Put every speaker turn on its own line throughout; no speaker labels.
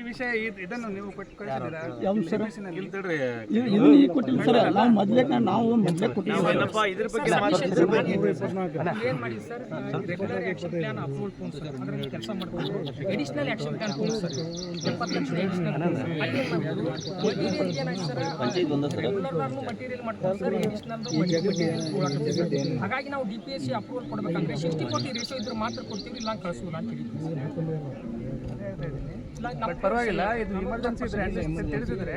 ಈ ವಿಷಯ ಇದ್- ಇದನ್ನು ನೀವು ಕೊಟ್ಟು
ಕೊಟ್ಟಿಲ್ಲ ಸರ್ ನಾವು ಮೊದ್ಲೇ ನಾವು ಮೊದ್ಲೇ
ಹಾಗಾಗಿ ನಾವು D P S C approval ಕೊಡ್ಬೇಕಂದ್ರೆ ಸಿಕ್ಸ್ಟಿ ಫೋರ್ಟಿ ರೇಷೋ ಇದ್ರೆ ಮಾತ್ರ ಕೊಡ್ತೀವಿ ಇಲ್ಲ ಕಳಿಸೋಲ್ಲ ಅಂತ ಹೇಳಿದ್ವಿ ಇಲ್ಲ ನಮ್ಮ
ಬಟ್ ಪರವಾಗಿಲ್ಲ ಇದು ಇಮರ್ಜೆನ್ಸಿ ಇದ್ರೆ ತಿಳಿಸಿದ್ರೆ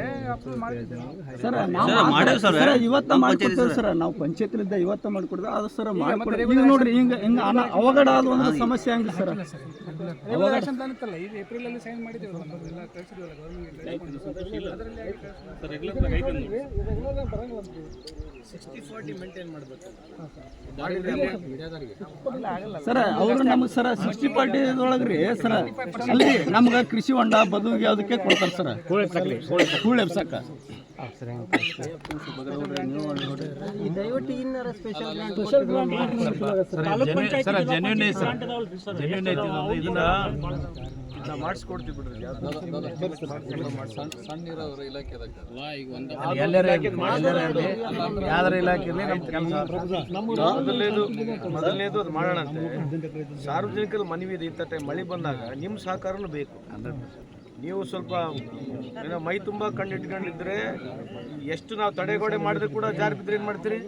ಸರ್ ನಾವು ಸರ್ ಇವತ್ತ ಮಾಡ್ಕೊಡ್ತೇವೆ ಸರ್. ನಾವು ಪಂಚಾಯತ್ನಿಂದ ಇವತ್ತ ಮಾಡ್ಕೊಡ್ತೇವೆ ಅದು ಸರ್ ಮಾಡ್ಕೊಡ್ತೀವಿ. ಈಗ ನೋಡ್ರಿ ಹಿಂಗ ಹಿಂಗ ಅನ ಅವಘಡ ಆದ ಒಂದು ಸಮಸ್ಯೆ ಹಂಗೆ ಸರ್.
ಪ್ಲಾನ್ ಇತ್ತಲ್ಲ ಇದು ಏಪ್ರಿಲ್ ಅಲ್ಲಿ ಸೈನ್ ಮಾಡಿದ್ದೇವೆ ಎಲ್ಲ ಕಳಿಸಿದ್ವಲ್ಲ ಗೌರ್ಮೆಂಟ್ ಅದರಲ್ಲಿ
ಸರ್ ಅವ್ರು ನಮಗೆ ಸರ್ ಸಿಕ್ಸ್ಟಿ ಪಾರ್ಟಿ ಒಳಗ್ರಿ ಸರ್. ಅಲ್ಲಿ ನಮ್ಗೆ ಕೃಷಿ ಹೊಂಡ ಬದುಗೆ ಅದಕ್ಕೆ ಕೊಡ್ತಾರೆ ಸರ್. ಕೂಳೆ ಎಬ್ಸಕ್ಕ
ಸರ್ ಜೆನ್ಯೂನ್ ಐತಿ ಸರ್ ಜೆನ್ಯೂನ್ ಐತಿ ಇದು. ಇದನ್ನ ಮಾಡಿಸ್ಕೊಡ್ತೀವಿ ಬಿಡ್ರಿ. ಯಾವ್ದಾರ ಇಲಾಖೆ ಇರ್ಲಿ ನಮ್ಮ ಕೆಲಸ ಮೊದಲನೇದು ಮೊದಲನೇದು ಅದು ಮಾಡೋಣ ಅಂತೆ ಸಾರ್ವಜನಿಕರ ಮನವಿ ಇದೆ ಇಂಥ ಟೈಮ್ ಮಳೆ ಬಂದಾಗ ನಿಮ್ಮ ಸಹಕಾರನೂ ಬೇಕು. ನೀವು ಸ್ವಲ್ಪ ಏನೋ ಮೈ ತುಂಬ ಕಂಡಿಟ್ಕೊಂಡಿದ್ರೆ ಎಷ್ಟು ನಾವು ತಡೆಗೋಡೆ ಮಾಡಿದ್ರೆ ಕೂಡ ಜಾರಿ ಬಿದ್ರೆ ಏನು ಮಾಡ್ತೀರಿ?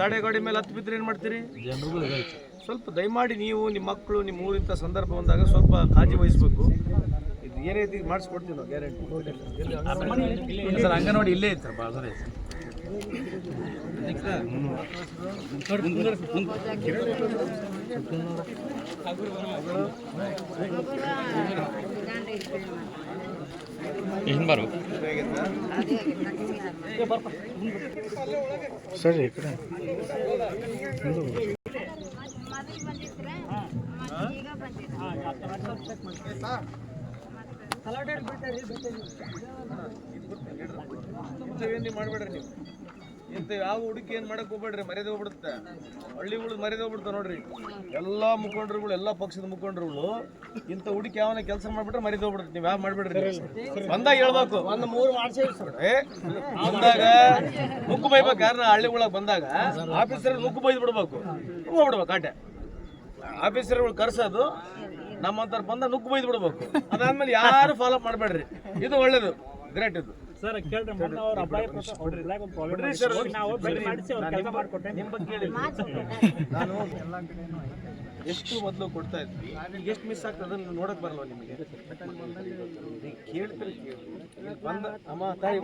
ತಡೆಗೋಡೆ ಮೇಲೆ ಹತ್ತು ಬಿದ್ರೆ ಏನು ಮಾಡ್ತೀರಿ? ಸ್ವಲ್ಪ ದಯಮಾಡಿ ನೀವು ನಿಮ್ಮ ಮಕ್ಕಳು ನಿಮ್ಮ ಊರಿಂಥ ಸಂದರ್ಭ ಬಂದಾಗ ಸ್ವಲ್ಪ ಕಾಳಜಿ ವಹಿಸ್ಬೇಕು. ಇದು ಏನೈತಿ ಮಾಡಿಸ್ಕೊಡ್ತೀವಿ ನಾವು ಗ್ಯಾರಂಟಿ ನೋಡಿ ಇಲ್ಲೇ ಐತೆ. ಸರ್
ಬಂದಿದ್ರೆ ಈಗ ಬಂದಿದ್ರೆ
ಇಂಥವೇನು ಮಾಡಬೇಡ್ರಿ ನೀವು. ಇಂಥ ಯಾವ ಹುಡುಕಿ ಏನು ಮಾಡಕ್ ಹೋಗ್ಬೇಡ್ರಿ ಮರ್ಯಾದೆ ಹೋಗ್ಬಿಡುತ್ತೆ. ಹಳ್ಳಿಗಳು ಮರ್ಯಾದೆ ಹೋಗ್ಬಿಡ್ತಾವೆ ನೋಡ್ರಿ. ಎಲ್ಲ ಮುಖಂಡರುಗಳು ಎಲ್ಲ ಪಕ್ಷದ ಮುಖಂಡರುಗಳು ಇಂಥ ಹುಡುಕಿ ಯಾವನ ಕೆಲಸ ಮಾಡ್ಬಿಟ್ರೆ ಮರ್ಯಾದೆ ಹೋಗ್ಬಿಡುತ್ತೆ. ನೀವು ಯಾವ ಮಾಡ್ಬೇಡ್ರಿ ಬಂದಾಗ ಹೇಳ್ಬೇಕು. ಒಂದು ಮೂರು ಬಂದಾಗ ಮುಕ್ಕು ಬೈಬೇಕು ಯಾರನ್ನ ಹಳ್ಳಿಗಳಾಗ ಬಂದಾಗ ಆಫೀಸರ್ ಮುಕ್ಕು ಬೈದು ಬಿಡ್ಬೇಕು. ಹೋಗ್ಬಿಡ್ಬೇಕು ಆಟೆ. ಆಫೀಸರ್ಗಳು ಕರ್ಸೋದು ನಮ್ಮಂತರ ಬಂದ ನುಗ್ಗು ಬೈದು ಬಿಡ್ಬೇಕು. ಅದಾದ್ಮೇಲೆ ಯಾರು ಫಾಲೋ ಮಾಡಬೇಡ್ರಿ. ಇದು ಒಳ್ಳೇದು. ಗ್ರೇಟ್ ಇದು.
ಸರ್ ಕೇಳ್ರಿ ಮೊನ್ನೆ ಅವ್ರು ಅಪ್ಲೈ
ಬಿಡ್ರಿ sir.
ನಾವು ಭೇಟಿ ಮಾಡಿಸಿ ಅವ್ರು ಕೆಲಸ ಮಾಡಿಕೊಟ್ಟೆ.
ನಿಮ್ಮ ಬಗ್ಗೆ ಹೇಳಿ ನಾನು ಎಷ್ಟು ಮೊದಲು ಕೊಡ್ತಾ ಇದ್ವಿ ಎಷ್ಟು ಮಿಸ್ ಆಗ್ತದೆ ಅದನ್ನು ನೋಡಕ್ ಬರಲ್ವ ನಿಮಗೆ? ಕೇಳ್ತಾರೆ ಕೇಳಿ ಬಂದ ಅಮ್ಮ ತಾಯಿ